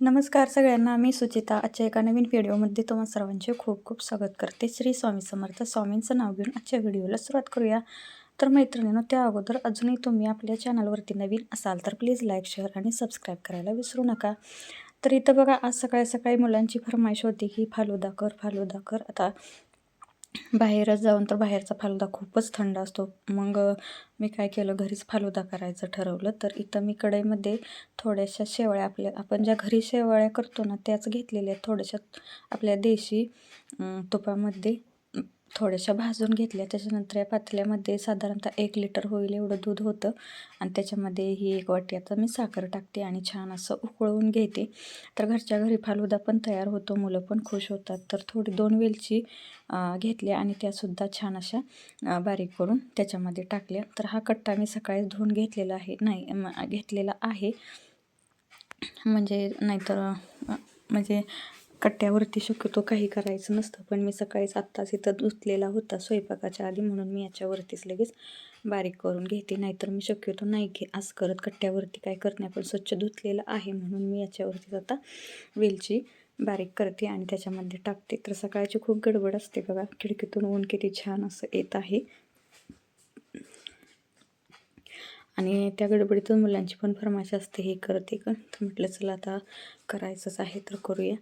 नमस्कार सगळ्यांना मी सुचिता. आजच्या एका नवीन व्हिडिओमध्ये तुम्हा सर्वांचे खूप खूप स्वागत करते. श्री स्वामी समर्थ स्वामींचं नाव घेऊन आजच्या व्हिडिओला सुरुवात करूया. तर मैत्रिणीनं त्या अगोदर अजूनही तुम्ही आपल्या चॅनलवरती नवीन असाल तर प्लीज लाईक शेअर आणि सबस्क्राईब करायला विसरू नका. तर इथं बघा आज सकाळी सकाळी मुलांची फरमाईश होती की फालुदा कर फालुदा कर. आता बाहेरच जाऊन तर बाहेरचा फालुदा खूपच थंड असतो. मग मी काय केलं? घरीच फालुदा करायचं ठरवलं. तर इथं मी कढईमध्ये थोड्याशा शेवळ्या आपल्या आपण ज्या घरी शेवळ्या करतो ना त्याच घेतलेल्या आहेत. थोड्याशा आपल्या देशी तुपामध्ये थोड्याशा भाजून घेतल्या. त्याच्यानंतर या पातेल्यामध्ये साधारणतः एक लिटर होईल एवढं दूध होतं. आणि त्याच्यामध्ये ही एक वाटी आता मी साखर टाकते आणि छान असं उकळवून घेते. तर घरच्या घरी फालुदा पण तयार होतो मुलं पण खुश होतात. तर थोडी दोन वेलची घेतल्या आणि त्यासुद्धा छान अशा बारीक करून त्याच्यामध्ये टाकल्या. तर हा कट्टा मी सकाळी धुवून घेतलेला आहे. नाही घेतलेला आहे. म्हणजे नाहीतर म्हणजे कट्ट्यावरती शक्यतो काही करायचं नसतं. पण मी सकाळीच आत्ताच इथं धुतलेला होता स्वयंपाकाच्या आधी म्हणून मी याच्यावरतीच लगेच बारीक करून घेते. नाहीतर मी शक्यतो नाही घे असं करत. कट्ट्यावरती काय करत नाही. पण स्वच्छ धुतलेलं आहे म्हणून मी याच्यावरतीच आता वेलची बारीक करते आणि त्याच्यामध्ये टाकते. तर सकाळची खूप गडबड असते बघा. खिडकीतून ऊन किती छान असं येत आहे. आणि त्या गडबडीतून मुलांची पण फरमाश असते हे करते का? तर म्हटलं चला आता करायचंच आहे तर करूया.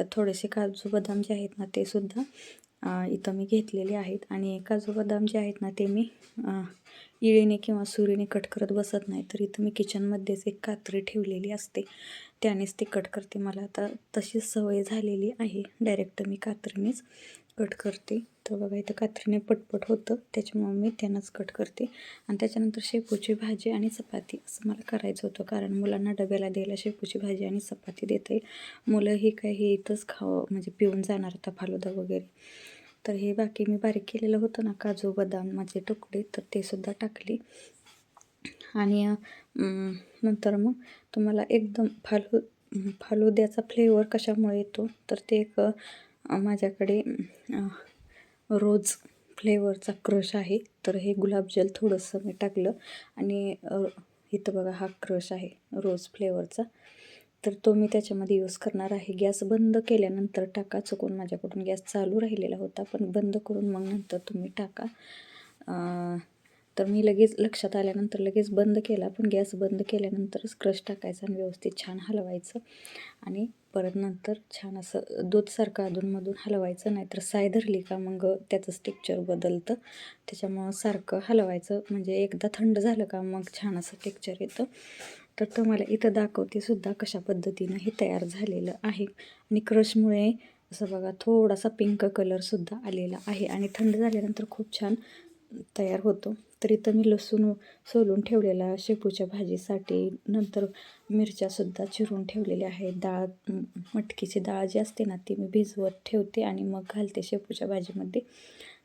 तर थोडेसे काजू बदाम जे आहेत ना ते सुद्धा इथं मी घेतलेले आहेत. आणि काजू बदाम जे आहेत ना ते मी इळीने किंवा सुरीने कट करत बसत नाही. तर इथं मी किचनमध्येच एक कात्री ठेवलेली असते. त्यानेच ते कट करते. मला आता तशीच सवय झालेली आहे. डायरेक्ट मी कात्रीनेच कट करते. तर बघा इथं कात्रीने पटपट होतं. त्याच्यामुळे मी त्यानंच कट करते. आणि त्याच्यानंतर शेपूची भाजी आणि चपाती असं मला करायचं होतं. कारण मुलांना डब्याला द्यायला शेपूची भाजी आणि चपाती देता येईल. मुलं ही काय हे इथंच खावं म्हणजे पिऊन जाणार आता फालुदा वगैरे. तर हे बाकी मी बारीक केलेलं होतं ना काजू बदाम माझे तुकडे तर ते सुद्धा टाकले. आणि नंतर मग तुम्हाला एकदम फालू फालुद्याचा फ्लेवर कशामुळे येतो तर ते एक माझ्याकडे रोज फ्लेवरचा क्रश आहे तर हे गुलाबजल थोडंसं मी टाकलं आणि इथं बघा हा क्रश आहे रोज फ्लेवरचा. तर तो मी त्याच्यामध्ये यूज करणार आहे. गॅस बंद केल्यानंतर टाका चुकून माझ्याकडून गॅस चालू राहिलेला होता पण बंद करून मग नंतर तुम्ही टाका. तर मी लगेच लक्षात आल्यानंतर लगेच बंद केला. पण गॅस बंद केल्यानंतरच क्रश टाकायचा आणि व्यवस्थित छान हलवायचं. आणि परत नंतर छान असं दूधसारखं अधूनमधून हलवायचं नाहीतर साय धरली का मग त्याचं टेक्चर बदलतं. त्याच्यामुळं सारखं हलवायचं. म्हणजे एकदा थंड झालं का मग छान असं टेक्चर येतं. तर तुम्हाला इथं दाखवते सुद्धा कशा पद्धतीनं हे तयार झालेलं आहे. आणि क्रशमुळे असं बघा थोडासा पिंक कलरसुद्धा आलेला आहे. आणि थंड झाल्यानंतर खूप छान तयार होतो. तर इथं मी लसूण सोलून ठेवलेला शेपूच्या भाजीसाठी. नंतर मिरच्यासुद्धा चिरून ठेवलेल्या आहेत डाळ मटकीची डाळ जी असते ना ती मी भिजवत ठेवते आणि मग घालते शेपूच्या भाजीमध्ये.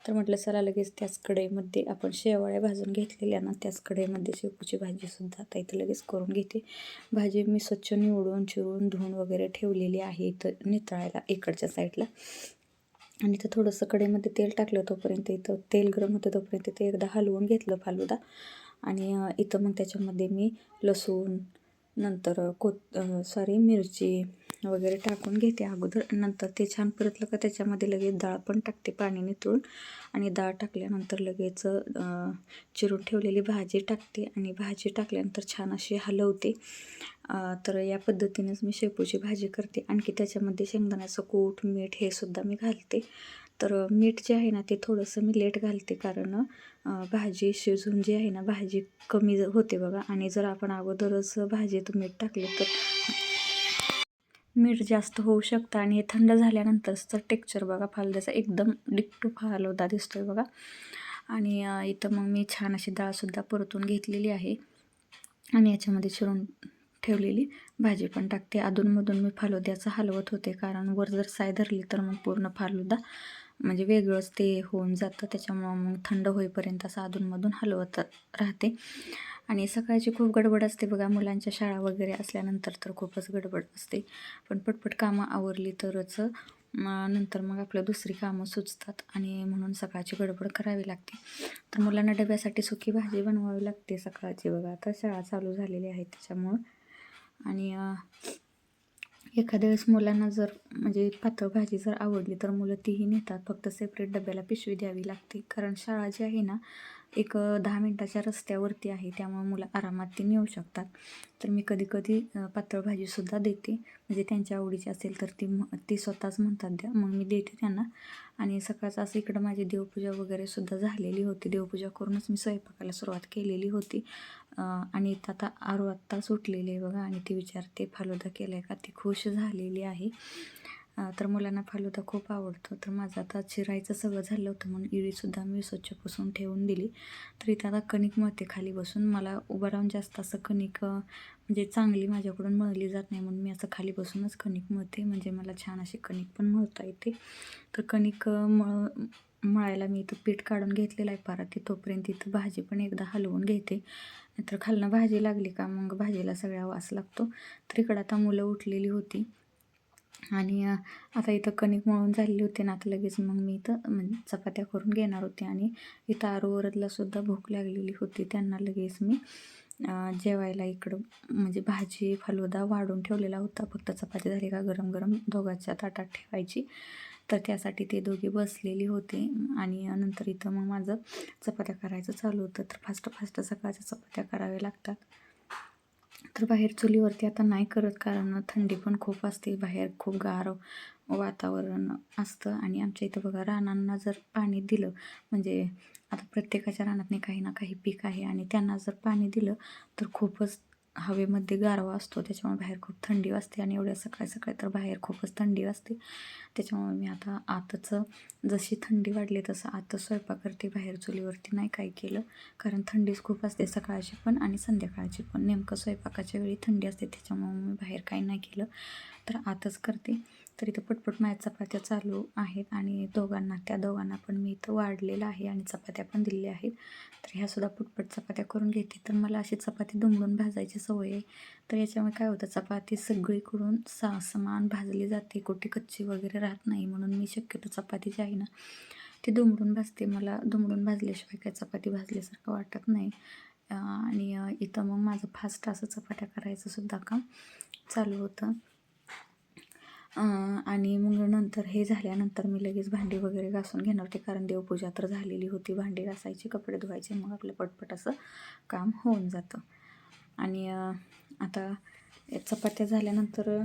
तर म्हटलं चला लगेच त्याच कढईमध्ये आपण शेवाळ्या भाजून घेतलेल्या ना त्याच कढईमध्ये शेपूची भाजीसुद्धा आता इथं लगेच करून घेते. भाजी मी स्वच्छ निवडून चिरून धुवून वगैरे ठेवलेली आहे इथं नितळायला इकडच्या साईडला. आणि इथं थोडंसं कढईमध्ये तेल टाकलं तोपर्यंत इथं तेल गरम होतं तोपर्यंत ते एकदा हलवून घेतलं फालुदा. आणि इथं मग त्याच्यामध्ये मी लसूण नंतर कोत सॉरी मिरची वगैरे टाकून घेते अगोदर. नंतर ते छान परतलं का त्याच्यामध्ये लगेच डाळ पण टाकते पाणी नितळून आणि डाळ टाकल्यानंतर लगेच चिरून ठेवलेली भाजी टाकते. आणि भाजी टाकल्यानंतर छान अशी हलवते. तर या पद्धतीनेच मी शेपूची भाजी करते. आणखी त्याच्यामध्ये शेंगदाण्याचं कूट मीठ हे सुद्धा मी घालते. तर मीठ जे आहे ना ते थोडंसं मी लेट घालते कारण भाजी शिजून जी आहे ना भाजी कमी होते बघा. आणि जर आपण अगोदरच भाजीत मीठ टाकले तर मीठ जास्त होऊ शकतं आणि हे थंड झाल्यानंतरचं टेक्चर बघा फालद्याचा एकदम डिक्टू फालवदा दिसतो आहे बघा. आणि इथं मग मी छान अशी डाळसुद्धा परतून घेतलेली आहे. आणि याच्यामध्ये चिरून ठेवलेली भाजी पण टाकते. अधूनमधून मी फालुद्याचं हलवत होते. कारण वर जर साय धरली तर मग पूर्ण फालुदा म्हणजे वेगळंच ते होऊन जातं. त्याच्यामुळं मग थंड होईपर्यंत असं अधूनमधून हलवत राहते. आणि सकाळची खूप गडबड असते बघा. मुलांच्या शाळा वगैरे असल्यानंतर तर खूपच गडबड असते. पण पटपट कामं आवरली तरच नंतर मग आपलं दुसरी कामं सुचतात आणि म्हणून सकाळची गडबड करावी लागते. तर मुलांना डब्यासाठी सुकी भाजी बनवावी लागते सकाळची. बघा आता शाळा चालू झालेली आहे त्याच्यामुळं. आणि एखाद्या वेळेस मुलांना जर म्हणजे पातळ भाजी जर आवडली तर मुलं तीही नेतात. फक्त सेपरेट डब्याला पिशवी द्यावी लागते. कारण शाळा जी आहे ना एक दहा मिनटाच्या रस्त्यावरती आहे. त्यामुळे मुलं आरामात ती नेऊ शकतात. तर मी कधी कधी पातळ भाजीसुद्धा देते. म्हणजे त्यांच्या आवडीची असेल तर ती म- ती स्वतःच म्हणतात द्या. मग मी देते त्यांना. आणि सकाळचं असं इकडं माझी देवपूजा वगैरे सुद्धा झालेली होती. देवपूजा करूनच मी स्वयंपाकाला सुरुवात केलेली होती. आणि इथं आता आरो आत्ता सुटलेली आहे बघा. आणि ती विचारते फालोदा केला आहे का? ती खुश झालेली आहे. तर मुलांना फालुदा खूप आवडतो. तर माझं आता चिरायचं सगळं झालं होतं म्हणून इळीसुद्धा मी स्वच्छ पुसून ठेवून दिली. तर इथं आता कणिक मळते खाली बसून मला उभं राहून जास्त असं कणिक म्हणजे चांगली माझ्याकडून मळली जात नाही म्हणून मी असं खाली बसूनच कणिक मळते. म्हणजे मला छान अशी कणिक पण मळता येते. तर कणिक मळ मळायला मी इथं पीठ काढून घेतलेलं आहे पराती. तोपर्यंत इथं भाजी पण एकदा हलवून घेते. नाहीतर खालनं भाजी लागली का मग भाजीला सगळा वास लागतो. तर इकडं आता मुलं उठलेली होती. आणि आता इथं कणिक मळून झालेली होती ना आता लगेच मग मी इथं म्हणजे चपात्या करून घेणार होते आणि इथं आरोवरदला सुद्धा भूक लागलेली होती त्यांना लगेच मी जेवायला इकडं म्हणजे भाजी फालुदा वाढून ठेवलेला होता फक्त चपाती झाली का गरम गरम दोघांच्या ताटात ठेवायची. तर त्यासाठी ते दोघे बसलेली होते आणि नंतर इथं मग माझं चपात्या करायचं चालू होतं. तर फास्ट फास्ट सकाळच्या चपात्या कराव्या लागतात. तर बाहेर चुलीवरती आता नाही करत कारण थंडी पण खूप असते. बाहेर खूप गार वातावरण असतं. आणि आमच्या इथं बघा रानांना जर पाणी दिलं म्हणजे आता प्रत्येकाच्या रानातने काही ना काही पीक आहे आणि त्यांना जर पाणी दिलं तर खूपच हवेमध्ये गारवा असतो त्याच्यामुळे बाहेर खूप थंडी वाजते आणि एवढ्या सकाळी सकाळी तर बाहेर खूपच थंडी वाजते. त्याच्यामुळे मी आता आताच जशी थंडी वाढली तसं आता स्वयंपाक करते बाहेर चुलीवरती नाही काय केलं. कारण थंडीच खूप असते सकाळची पण आणि संध्याकाळची पण. नेमकं स्वयंपाकाच्या वेळी थंडी असते त्याच्यामुळे मी बाहेर काही नाही केलं. तर आताच करते. तर इथं पटपट माझ्या चपात्या चालू आहेत आणि दोघांना त्या दोघांना पण मी इथं वाढलेलं आहे आणि चपात्या पण दिलेल्या आहेत. तर ह्यासुद्धा पुटपट पटपट चपात्या करून घेते. तर मला अशी चपाती दुमडून भाजायची सवय आहे. तर याच्यामुळे काय होतं चपाती सगळीकडून सा समान भाजली जाते. कुठे कच्ची वगैरे राहत नाही म्हणून मी शक्यतो चपाती जी आहे ना ती दुमडून भाजते. मला दुमडून भाजल्याशिवाय काय चपाती भाजल्यासारखं वाटत नाही. आणि इथं मग माझं फास्ट असं चपात्या करायचं सुद्धा काम चालू होतं. आणि मग नंतर हे झाल्यानंतर मी लगेच भांडी वगैरे घासून घेणार होते कारण देवपूजा तर झालेली होती. भांडी घासायची कपडे धुवायचे मग आपलं पटपट असं काम होऊन जातं. आणि आता या चपात्या झाल्यानंतर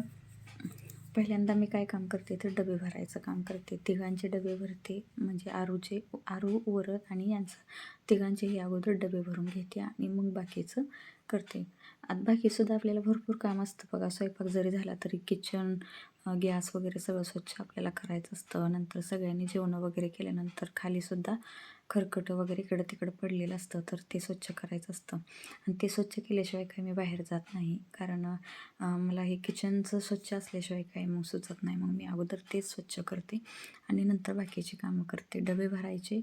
पहिल्यांदा मी काय काम करते? तर डबे भरायचं काम करते. तिघांचे डबे भरते. म्हणजे आरूचे आरू वरद आणि यांचं. तिघांचेही अगोदर डबे भरून घेते आणि मग बाकीचं करते. आता बाकीसुद्धा आपल्याला भरपूर काम असतं बघा. स्वयंपाक जरी झाला तरी किचन गॅस वगैरे सगळं स्वच्छ आपल्याला करायचं असतं. नंतर सगळ्यांनी जेवणं वगैरे केल्यानंतर खालीसुद्धा खरकटं वगैरे इकडं तिकडं पडलेलं असतं तर ते स्वच्छ करायचं असतं. आणि ते स्वच्छ केल्याशिवाय काही मी बाहेर जात नाही. कारण मला हे किचनचं स्वच्छ असल्याशिवाय काही मग सुचत नाही. मग मी अगोदर तेच स्वच्छ करते आणि नंतर बाकीची कामं करते. डबे भरायचे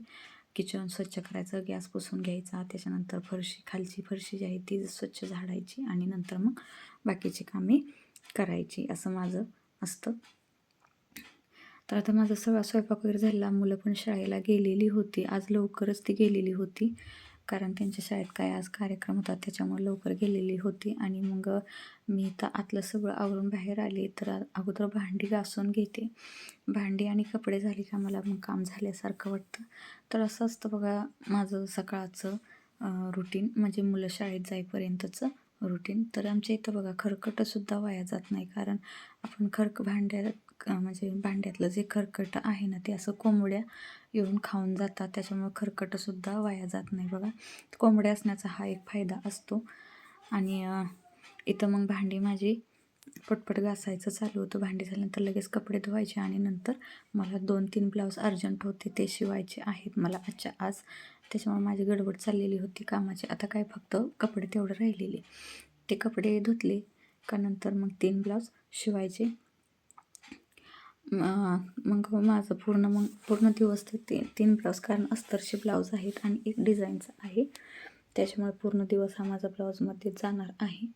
किचन स्वच्छ करायचं गॅस पुसून घ्यायचा त्याच्यानंतर फरशी खालची फरशी जी आहे ती स्वच्छ झाडायची आणि नंतर मग बाकीची कामे करायची. असं माझं असतं. तर आता माझा सगळा स्वयंपाक वगैरे झाला. मुलं पण शाळेला गेलेली होती. आज लवकरच ती गेलेली होती. कारण त्यांच्या शाळेत काय आज कार्यक्रम होता त्याच्यामुळे लवकर गेलेली होती. आणि मग मी तर आतलं सगळं आवरून बाहेर आले. तर अगोदर भांडी घासून घेते. भांडी आणि कपडे झाले का मला मग काम झाल्यासारखं वाटतं. तर असं असतं बघा माझं सकाळचं रुटीन म्हणजे मुलं शाळेत जाईपर्यंतचं रुटीन तर आमच्या इथं बघा खरकटंसुद्धा वाया जात नाही. कारण आपण खरक भांड्यात म्हणजे भांड्यातलं जे खरकट आहे ना ते असं कोंबड्या येऊन खाऊन जातात. त्याच्यामुळे खरकटंसुद्धा वाया जात नाही बघा. कोंबड्या असण्याचा हा एक फायदा असतो. आणि इथं मग भांडी माझी पटपट घासायचं चालू होतं. भांडी झाल्यानंतर लगेच कपडे धुवायचे आणि नंतर मला दोन तीन ब्लाऊज अर्जंट होते. ते शिवायचे आहेत मला आजच्या आज. त्याच्यामुळे माझी गडबड चाललेली होती कामाची. आता काय फक्त कपडे तेवढं राहिलेले. ते कपडे धुतले का नंतर मग तीन ब्लाऊज शिवायचे. मग माझं पूर्ण मग पूर्ण दिवस ते तीन तीन ब्लाऊज कारण अस्तरचे ब्लाऊज आहेत आणि एक डिझाईनचा आहे. त्याच्यामुळे पूर्ण दिवस हा माझा ब्लाऊजमध्ये जाणार आहे.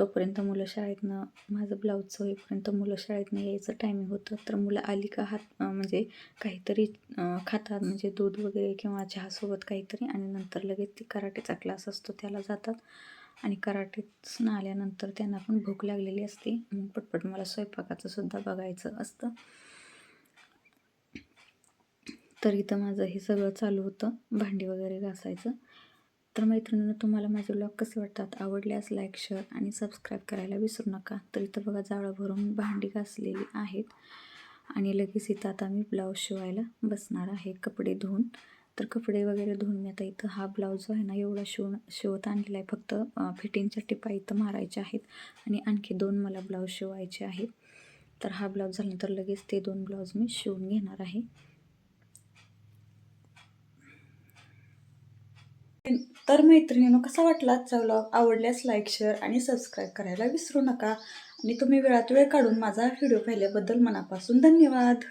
तोपर्यंत मुलं शाळेतनं माझं ब्लाऊजचं होईपर्यंत मुलं शाळेतनं यायचं टायमिंग होतं. तर मुलं आली का हात म्हणजे काहीतरी खातात. म्हणजे दूध वगैरे किंवा चहासोबत काहीतरी आणि नंतर लगेच ती कराटेचा क्लास असतो त्याला जातात. आणि कराटेतून आल्यानंतर त्यांना पण भूक लागलेली असते. मग पटपट मला स्वयंपाकाचं सुद्धा बघायचं असतं. तर इथं माझं हे सगळं चालू होतं. भांडी वगैरे घासायचं. तर मैत्रिणींनो तुम्हाला माझे ब्लॉग कसे वाटतात? आवडल्यास लाईक शेअर आणि सबस्क्राईब करायला विसरू नका. तर इथं बघा जावळा भरून भांडी घासलेली आहेत. आणि लगेच इथं आता मी ब्लाऊज शिवायला बसणार आहे. कपडे धुवून. तर कपडे वगैरे धुवून मी आता इथं हा ब्लाऊज जो आहे ना एवढा शिवून शिवत आणलेला आहे. फक्त फिटिंगच्या टिपा इथं मारायच्या आहेत. आणि आणखी दोन मला ब्लाऊज शिवायचे आहेत. तर हा ब्लाऊज झाल्यानंतर लगेच ते दोन ब्लाऊज मी शिवून घेणार आहे. तर मैत्रिणीनं कसा वाटला आजचा व्लॉग आवडल्यास लाईक शेअर आणि सबस्क्राईब करायला विसरू नका. आणि तुम्ही वेळात वेळ काढून माझा व्हिडिओ पाहिल्याबद्दल मनापासून धन्यवाद.